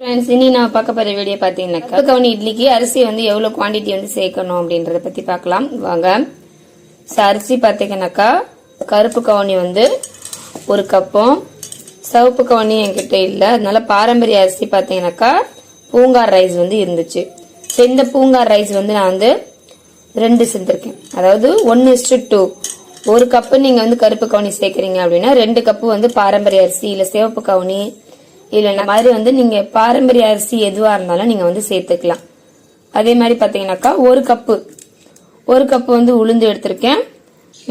Friends இனி நான் பார்க்க போகிற வீடியோ பார்த்தீங்கன்னாக்கா கவுனி இட்லிக்கு அரிசி வந்து எவ்வளோ குவாண்டிட்டி வந்து சேர்க்கணும் அப்படின்றத பற்றி பார்க்கலாம். வாங்க. ஸோ அரிசி பார்த்தீங்கன்னாக்கா கருப்பு கவுனி வந்து ஒரு கப்பும் சிவப்பு கவுனி என்கிட்ட இல்லை. அதனால பாரம்பரிய அரிசி பார்த்தீங்கன்னாக்கா பூங்கார் ரைஸ் வந்து இருந்துச்சு. ஸோ இந்த பூங்கார் ரைஸ் வந்து நான் வந்து ரெண்டு செஞ்சுருக்கேன் அதாவது ஒன்று இஸ்டு டூ ஒரு கப்பு நீங்கள் வந்து கருப்பு கவுனி சேர்க்குறீங்க அப்படின்னா ரெண்டு கப்பு வந்து பாரம்பரிய அரிசி இல்லை சிவப்பு கவுனி இல்லை இந்த மாதிரி வந்து நீங்கள் பாரம்பரிய அரிசி எதுவாக இருந்தாலும் நீங்கள் வந்து சேர்த்துக்கலாம். அதே மாதிரி பார்த்தீங்கன்னாக்கா ஒரு கப்பு ஒரு கப்பு வந்து உளுந்து எடுத்திருக்கேன்.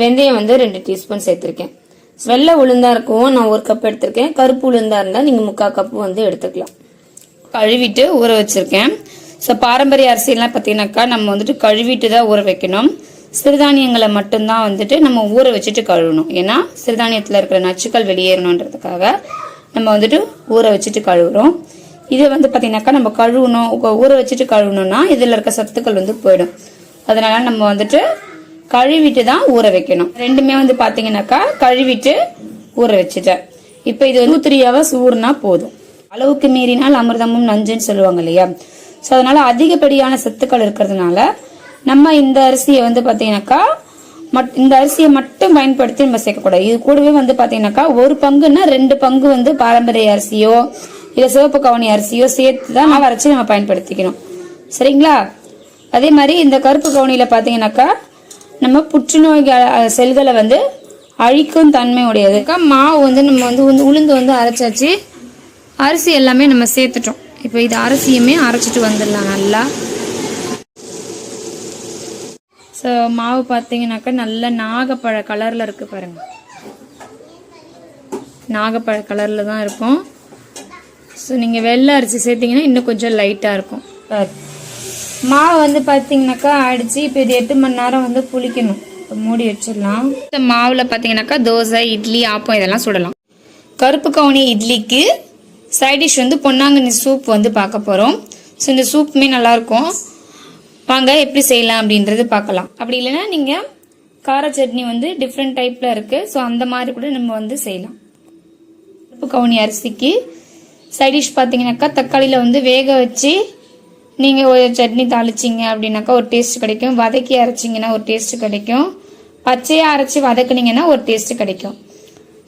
வெந்தயம் வந்து ரெண்டு டீஸ்பூன் சேர்த்துருக்கேன். வெள்ளை உளுந்தா இருக்கவும் நான் ஒரு கப் எடுத்திருக்கேன். கருப்பு உளுந்தா இருந்தால் நீங்கள் முக்கால் கப்பு வந்து எடுத்துக்கலாம். கழுவிட்டு ஊற வச்சுருக்கேன். ஸோ பாரம்பரிய அரிசியெல்லாம் பார்த்தீங்கன்னாக்கா நம்ம வந்துட்டு கழுவிட்டு தான் ஊற வைக்கணும். சிறுதானியங்களை மட்டும்தான் வந்துட்டு நம்ம ஊற வச்சுட்டு கழுவணும். ஏன்னா சிறுதானியத்தில் இருக்கிற நச்சுக்கள் வெளியேறணுன்றதுக்காக நம்ம வந்துட்டு ஊற வச்சுட்டு கழுவுறோம். இதை வந்து பார்த்தீங்கன்னாக்கா நம்ம கழுவணும். ஊற வச்சுட்டு கழுவணும்னா இதில் இருக்க சத்துக்கள் வந்து போயிடும். அதனால நம்ம வந்துட்டு கழுவிட்டு தான் ஊற வைக்கணும். ரெண்டுமே வந்து பார்த்தீங்கன்னாக்கா கழுவிட்டு ஊற வச்சுட்டேன். இப்போ இது வந்து த்ரீ ஹவர்ஸ் ஊறுனா போதும். அளவுக்கு மீறினால் அமிர்தமும் நஞ்சுன்னு சொல்லுவாங்க இல்லையா? ஸோ அதனால அதிகப்படியான சத்துக்கள் இருக்கிறதுனால நம்ம இந்த அரிசியை வந்து பார்த்தீங்கன்னாக்கா இந்த அரிசியை மட்டும் பயன்படுத்தி நம்ம சேர்க்கக்கூடாது. இது கூடவே வந்து பார்த்தீங்கன்னாக்கா ஒரு பங்குன்னா ரெண்டு பங்கு வந்து பாரம்பரிய அரிசியோ இல்லை சிவப்பு கவனி அரிசியோ சேர்த்து தான் மாவு அரைச்சி நம்ம பயன்படுத்திக்கணும். சரிங்களா? அதே மாதிரி இந்த கருப்பு கவனியில் பார்த்தீங்கன்னாக்கா நம்ம புற்றுநோய் செல்களை வந்து அழிக்கும் தன்மை உடையதுக்கா மாவு வந்து நம்ம வந்து உந்து- உளுந்து வந்து அரைச்சாச்சு. அரிசி எல்லாமே நம்ம சேர்த்துட்டோம். இப்போ இது அரிசியுமே அரைச்சிட்டு வந்துடலாம் நல்லா. ஸோ மாவு பார்த்தீங்கன்னாக்கா நல்ல நாகப்பழ கலரில் இருக்குது பாருங்க. நாகப்பழ கலரில் தான் இருக்கும். ஸோ நீங்கள் வெள்ளை அரிசி சேர்த்திங்கன்னா இன்னும் கொஞ்சம் லைட்டாக இருக்கும். மாவு வந்து பார்த்தீங்கன்னாக்கா அடித்து இப்போ இது எட்டு மணி நேரம் வந்து புளிக்கணும். இப்போ மூடி வச்சிடலாம். இந்த மாவில் பார்த்தீங்கன்னாக்கா தோசை இட்லி ஆப்பம் இதெல்லாம் சுடலாம். கருப்பு கவுனி இட்லிக்கு சைடிஷ் வந்து பொன்னாங்கண்ணி சூப் வந்து பார்க்க போகிறோம் ஸோ இந்த சூப்புமே நல்லாயிருக்கும் வாங்க எப்படி செய்யலாம் அப்படின்றது பார்க்கலாம். அப்படி இல்லைன்னா நீங்கள் கார சட்னி வந்து டிஃப்ரெண்ட் டைப்பில் இருக்குது ஸோ அந்த மாதிரி கூட நம்ம வந்து செய்யலாம். கருப்பு கவுனி அரிசிக்கு சைட் டிஷ் பார்த்தீங்கன்னாக்கா தக்காளியில் வந்து வேக வச்சு நீங்கள் ஒரு சட்னி தாளிச்சிங்க அப்படின்னாக்கா ஒரு டேஸ்ட் கிடைக்கும். வதக்கி அரைச்சிங்கன்னா ஒரு டேஸ்ட் கிடைக்கும். பச்சையாக அரைச்சி வதக்குனீங்கன்னா ஒரு டேஸ்ட் கிடைக்கும்.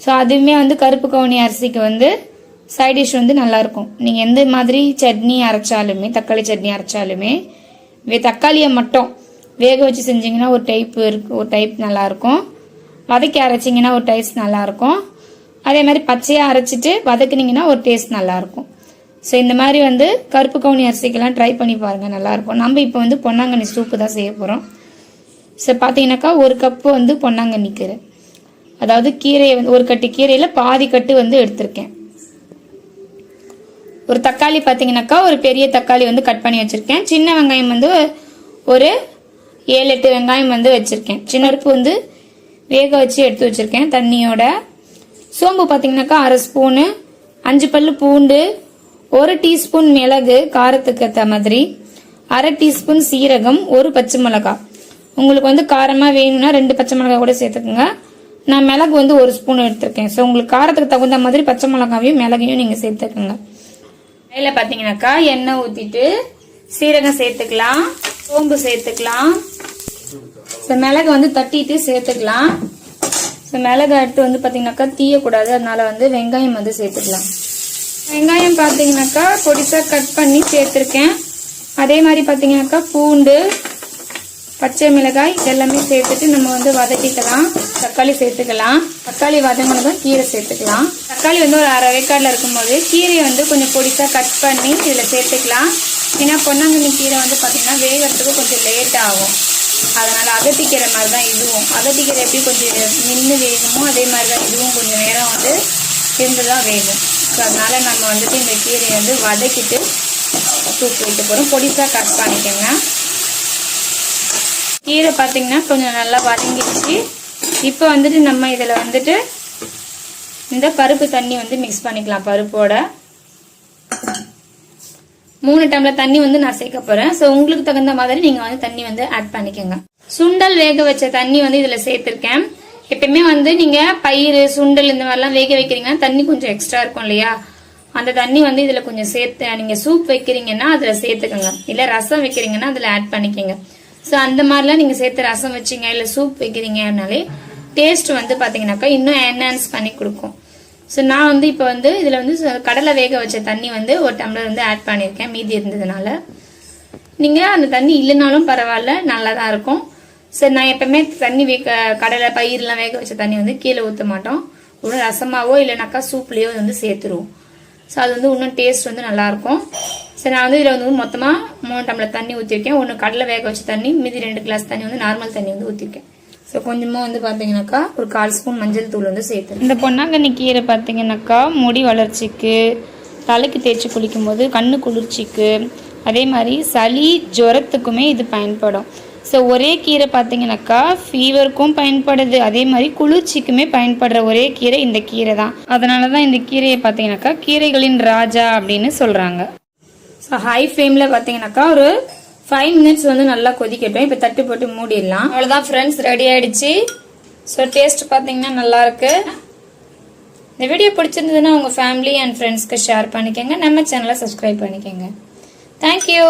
ஸோ அதுவுமே வந்து கருப்பு கவுனி அரிசிக்கு வந்து சைட் டிஷ் வந்து நல்லாயிருக்கும் நீங்கள் எந்த மாதிரி சட்னி அரைச்சாலுமே தக்காளி சட்னி அரைச்சாலுமே தக்காளியை மட்டும் வேக வச்சு செஞ்சிங்கன்னா ஒரு டைப் இருக்கு ஒரு டைப் நல்லாயிருக்கும். வதக்கி அரைச்சிங்கன்னா ஒரு டேஸ்ட் நல்லாயிருக்கும். அதே மாதிரி பச்சையாக அரைச்சிட்டு வதக்குனிங்கன்னா ஒரு டேஸ்ட் நல்லாயிருக்கும். ஸோ இந்த மாதிரி வந்து கருப்பு கவுனி அரிசிக்கெல்லாம் ட்ரை பண்ணி பாருங்கள் நல்லாயிருக்கும். நம்ம இப்போ வந்து பொன்னாங்கண்ணி சூப்பு தான் செய்ய போகிறோம் ஸோ பார்த்தீங்கன்னாக்கா ஒரு கப்பு வந்து பொன்னாங்கண்ணி கீரை அதாவது கீரையை வந்து ஒரு கட்டு கீரையில் பாதி கட்டு வந்து எடுத்திருக்கேன். ஒரு தக்காளி பார்த்தீங்கன்னாக்கா ஒரு பெரிய தக்காளி வந்து கட் பண்ணி வச்சுருக்கேன். சின்ன வெங்காயம் வந்து ஒரு ஏழு எட்டு வெங்காயம் வந்து வச்சுருக்கேன். சின்ன பருப்பு வந்து வேக வச்சு எடுத்து வச்சுருக்கேன் தண்ணியோட. சோம்பு பார்த்தீங்கன்னாக்கா அரை ஸ்பூனு அஞ்சு பல்லு பூண்டு ஒரு டீஸ்பூன் மிளகு காரத்துக்கு ஏற்ற மாதிரி அரை டீஸ்பூன் சீரகம் ஒரு பச்சை மிளகாய் உங்களுக்கு வந்து காரமாக வேணும்னா ரெண்டு பச்சை மிளகாய் கூட சேர்த்துக்கோங்க. நான் மிளகு வந்து ஒரு ஸ்பூன் எடுத்திருக்கேன். ஸோ உங்களுக்கு காரத்துக்கு தகுந்த மாதிரி பச்சை மிளகாவையும் மிளகையும் நீங்கள் சேர்த்துக்கோங்க. அதில் பார்த்தீங்கன்னாக்கா எண்ணெய் ஊற்றிட்டு சீரகம் சேர்த்துக்கலாம் சோம்பு சேர்த்துக்கலாம். ஸோ மிளகு வந்து தட்டிட்டு சேர்த்துக்கலாம். ஸோ மிளகு அடுத்து வந்து பார்த்தீங்கன்னாக்கா தீயக்கூடாது அதனால வந்து வெங்காயம் வந்து சேர்த்துக்கலாம். வெங்காயம் பார்த்தீங்கன்னாக்கா பொடிசாக கட் பண்ணி சேர்த்துருக்கேன். அதே மாதிரி பார்த்தீங்கன்னாக்கா பூண்டு பச்சை மிளகாய் இதெல்லாமே சேர்த்துட்டு நம்ம வந்து வதக்கிக்கலாம். தக்காளி சேர்த்துக்கலாம். தக்காளி வதங்கினதும் கீரை சேர்த்துக்கலாம். தக்காளி வந்து ஒரு அரை வேக்காடில் இருக்கும்போது கீரையை வந்து கொஞ்சம் பொடிசாக கட் பண்ணி இதில் சேர்த்துக்கலாம். ஏன்னா பொன்னாங்கண்ணி கீரை வந்து பார்த்திங்கன்னா வேகிறதுக்கு கொஞ்சம் லேட் ஆகும். அதனால் அகத்திக்கீரை மாதிரி தான் இதுவும். அகத்திக்கீரை எப்படி கொஞ்சம் நின்று வேகுமோ அதே மாதிரி தான் இதுவும் கொஞ்சம் நேரம் வந்து இருந்து தான் வேகும். ஸோ அதனால் நம்ம வந்துட்டு இந்த கீரையை வந்து வதக்கிட்டு தூக்கி வைக்க போகிறோம் பொடிசாக கட் பண்ணிக்கோங்க. கீரை பார்த்தீங்கன்னா கொஞ்சம் நல்லா வதங்கிடுச்சு. இப்போ வந்துட்டு நம்ம இதில் வந்துட்டு இந்த பருப்பு தண்ணி வந்து மிக்ஸ் பண்ணிக்கலாம் பருப்போட. மூணு டம்ளர் தண்ணி வந்து நான் சேர்க்க போறேன். ஸோ உங்களுக்கு தகுந்த மாதிரி நீங்கள் வந்து தண்ணி வந்து ஆட் பண்ணிக்கோங்க. சுண்டல் வேக வச்ச தண்ணி வந்து இதில் சேர்த்துருக்கேன். எப்பயுமே வந்து நீங்கள் பயிர் சுண்டல் இந்த மாதிரிலாம் வேக வைக்கிறீங்கன்னா தண்ணி கொஞ்சம் எக்ஸ்ட்ரா இருக்கும் இல்லையா? அந்த தண்ணி வந்து இதில் கொஞ்சம் சேர்த்து நீங்கள் சூப் வைக்கிறீங்கன்னா அதில் சேர்த்துக்கோங்க. இல்லை ரசம் வைக்கிறீங்கன்னா அதில் ஆட் பண்ணிக்கோங்க. ஸோ அந்த மாதிரிலாம் நீங்கள் சேர்த்து ரசம் வச்சீங்க இல்லை சூப் வைக்கிறீங்கனாலே டேஸ்ட் வந்து பார்த்தீங்கன்னாக்கா இன்னும் என்ஹான்ஸ் பண்ணி கொடுக்கும். ஸோ நான் வந்து இப்போ வந்து இதில் வந்து கடலை வேக வச்ச தண்ணி வந்து ஒரு டம்ளர் வந்து ஆட் பண்ணியிருக்கேன் மீதி இருந்ததுனால. நீங்கள் அந்த தண்ணி இல்லைனாலும் பரவாயில்ல நல்லா தான் இருக்கும். சரி நான் எப்பவுமே தண்ணி வேக கடலை பயிரெலாம் வேக வச்ச தண்ணி வந்து கீழே ஊற்ற மாட்டோம். இன்னும் ரசமாவோ இல்லைனாக்கா சூப்லேயோ வந்து சேர்த்துருவோம். ஸோ அது வந்து இன்னும் டேஸ்ட் வந்து நல்லாயிருக்கும் சரி நான் வந்து இதில் வந்து மொத்தமாக மூணு டம்ளர் தண்ணி ஊற்றிருக்கேன் ஒன்று கடலை வேக வச்ச தண்ணி மீதி ரெண்டு கிளாஸ் தண்ணி வந்து நார்மல் தண்ணி வந்து ஊற்றிருக்கேன் ஸோ கொஞ்சமாக வந்து பார்த்தீங்கன்னாக்கா ஒரு கால் ஸ்பூன் மஞ்சள் தூள் வந்து சேர்த்து இந்த பொன்னாங்கண்ணி கீரை பார்த்தீங்கன்னாக்கா முடி வளர்ச்சிக்கு தலைக்கு தேய்ச்சி குளிக்கும்போது கண்ணு குளிர்ச்சிக்கு அதே மாதிரி சளி ஜுரத்துக்குமே இது பயன்படும். ஸோ ஒரே கீரை பார்த்தீங்கன்னாக்கா ஃபீவருக்கும் பயன்படுது. அதே மாதிரி குளிர்ச்சிக்குமே பயன்படுற ஒரே கீரை இந்த கீரை தான். அதனால தான் இந்த கீரையை பார்த்தீங்கன்னாக்கா கீரைகளின் ராஜா அப்படின்னு சொல்கிறாங்க ஸோ ஹை ஃப்ளேமில் பார்த்தீங்கன்னாக்கா ஒரு ஃபைவ் மினிட்ஸ் வந்து நல்லா கொதிக்கட்டும் இப்போ தட்டு போட்டு மூடிடலாம். அவ்வளோதான் ஃப்ரெண்ட்ஸ் ரெடி ஆகிடுச்சு ஸோ டேஸ்ட் பார்த்தீங்கன்னா நல்லாயிருக்கு இந்த வீடியோ பிடிச்சிருந்ததுன்னா உங்கள் ஃபேமிலி அண்ட் ஃப்ரெண்ட்ஸ்க்கு ஷேர் பண்ணிக்கோங்க. நம்ம சேனலை சப்ஸ்கிரைப் பண்ணிக்கோங்க. தேங்க்யூ